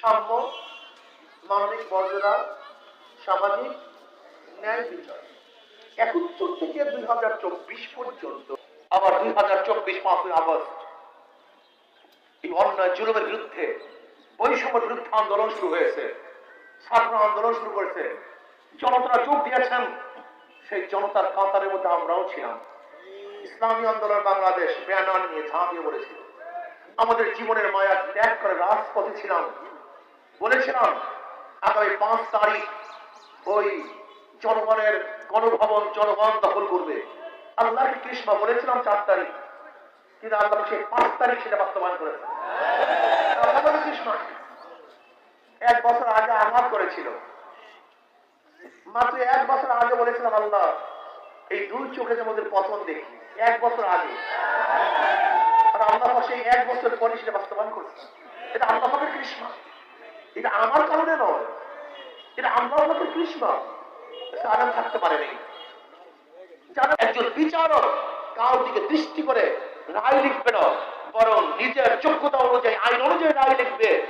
সাম্য, মানবিক মর্যাদা, সামাজিক ন্যায় বিচার। একাত্তর থেকে দুই হাজার চব্বিশ পর্যন্ত, আবার দুই হাজার চব্বিশ পাঁচই আগস্ট, এই অন্যায় জুলুমের বিরুদ্ধে বৈষম্যের বিরুদ্ধে আন্দোলন শুরু হয়েছে, ছাত্র আন্দোলন শুরু করেছে। জনতারা যোগ দিয়েছেন, সেই জনতার কাতারের মধ্যে আমরাও ছিলাম। ইসলামী আন্দোলন বাংলাদেশ ব্যানার নিয়ে ঝাঁপিয়ে পড়েছিল। আমাদের জীবনের মায়া ত্যাগ করে রাজপথে ছিলাম। বলেছিলাম, আগামী পাঁচ তারিখ ওই জনগণের গণভবন, জনগণ দখল করবে। আল্লাহকে কৃষ্ণা বলেছিলাম চার তারিখ। কিন্তু আল্লাহ সেই পাঁচ তারিখ সেটা বাস্তবায়ন করেছে। এক বছর আগে আঘাত করেছিল। মাত্র এক বছর আগে বলেছিলাম, আল্লাহ, এই দুই চোখের মধ্যে পতন দেখি, এক বছর আগে। আর আল্লাহ সেই এক বছর পরে সেটা বাস্তবায়ন করছে। এটা আল্লাহ কৃষ্ণ। এটা আমার কারণে নয়। এটা আল্লাহ পাকের কৃষ্ণ। আরাম থাকতে পারেনি। যারা একজন বিচারক কারোর দিকে দৃষ্টি করে রায় লিখবে না, বরং নিজের যোগ্যতা অনুযায়ী, আইন অনুযায়ী রায় লিখবে,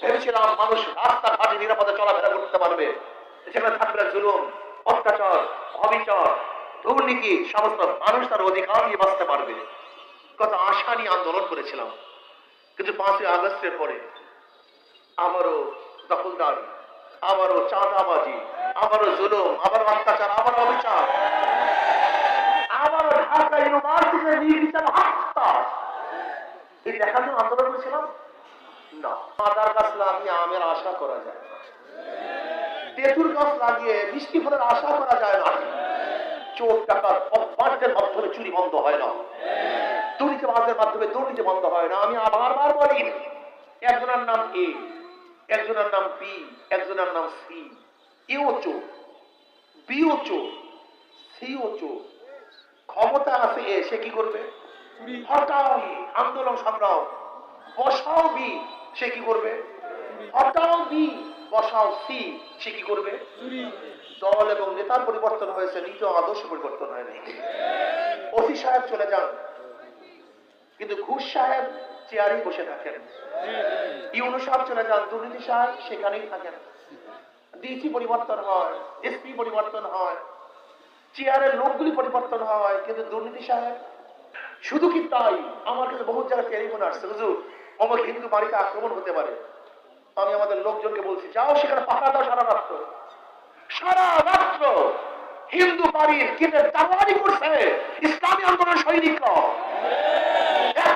ভেবেছিলাম মানুষ রাস্তাঘাটে নিরাপদে চলাফেরা করতে পারবে। সেখানে থাকবে জুলুম, অত্যাচার, অবিচার, দুর্নীতি, সমস্ত মানুষ তার অধিকার নিয়ে বাঁচতে পারবে। কত আশা নিয়ে আন্দোলন করেছিলাম। কিন্তু পাঁচই আগস্টের পরে আবারও দখলদারি আবারও চাঁদাবাজি আবারও জুলুম আবারও অত্যাচার অবিচার। আমের না। চোর বন্ধ হয় না। দুর্নীতিবাজের মাধ্যমে দুর্নীতি বন্ধ হয় না। আমি বারবার বলি, একজনের নাম এ। একজনের নাম বি একজনের নাম সি। এও চোর বিও চোর সিও চোর ক্ষমতা আছে এ সে কি করবে? হটাও আন্দোলন সংগ্রাম বসাও বি সে কি করবে? হটাও বি বসাও সি সে কি করবে? দল এবং নেতার পরিবর্তন হয়েছে নিজ আদর্শ পরিবর্তন হয়নি ওসি সাহেব চলে যান। কিন্তু ঘুষ সাহেব চেয়ারেই বসে থাকেন। ইউনো সাহেব চলে যান, দুর্নীতি সাহেব সেখানেই থাকেন। ডিসি পরিবর্তন হয়, এসপি পরিবর্তন হয় চেয়ারের লোকগুলি পরিবর্তন হয়, কিন্তু দুর্নীতি সাহেব, শুধু কি তাই? আমার কাছে বহু জায়গায় টেলিফোন আসছে। হুজুর, অমুক হিন্দু বাড়িতে আক্রমণ হতে পারে। আমি আমাদের লোকজনকে বলছি, যাও সেখানে পাহারা দাও সারা রাত্র। সারা রাত্র হিন্দু বাড়ির কিনে দাওয়ারি করছে? ইসলামী আন্দোলন সৈনিকরা।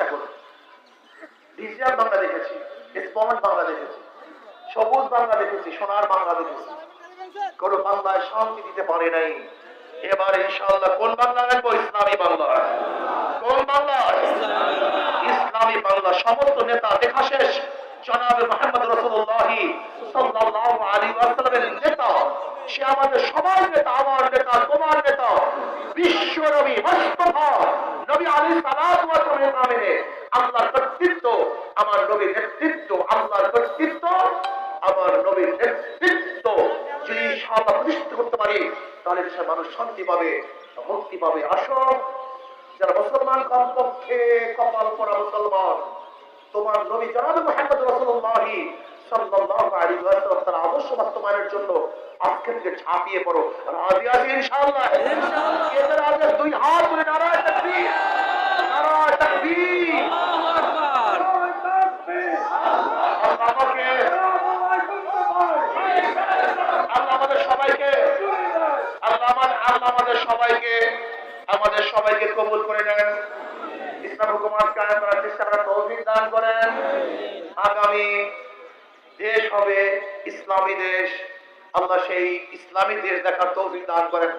চেষ্টা করুন ডিজিটাল বাংলা দেখেছি স্পট বাংলা দেখেছি, সবুজ বাংলা দেখেছি, সোনার বাংলা দেখেছি। কোন বাংলায় শান্তি দিতে পারে নাই। এবার ইনশাআল্লাহ কোন বাংলা রাখব? ইসলামী বাংলা। কোন বাংলা? ইসলামী বাংলা। সমস্ত নেতা, দেখা শেষ। জনাবে মোহাম্মদ রসুল্লাহি সাল্লাল্লাহু আলাইহি ওয়াসাল্লামের নেতা। সে আমাদের সবার নেতা, আমার নেতা, তোমার নেতা। বিশ্ব নবী মুস্তাফা নবী আলাইহিস সালাতু ওয়াস আল্লাহর কর্তৃত্ব আমার নবীর নেতৃত্ব আল্লাহর কর্তৃত্ব আমার নবীর নেতৃত্ব। যদি ইনশাআল্লাহ প্রতিষ্ঠিত করতে পারি তাহলে দেশের মানুষ শান্তি পাবে মুক্তি পাবে। আসো যারা মুসলমান কমপক্ষে কপাল পরা মুসলমান তোমার নবী জনাব মুহাম্মদ রাসূলুল্লাহ সাল্লাল্লাহু আলাইহি ওয়াসাল্লাম তার আদর্শ বাস্তবায়নের জন্য আজকে থেকে ঝাঁপিয়ে পড়ো। রাজি আছি ইনশাআল্লাহ? ইনশাআল্লাহ। এদের আগে দুই হাত আমাদের সবাইকে। কবুল করে নেন। ইসলাম হুকুমাত কায়েম করার চেষ্টা করার দান করেন। আগামী দেশ হবে ইসলামী দেশ। আল্লাহ সেই ইসলামী দেশ দেখার তৌফিক দান করেন।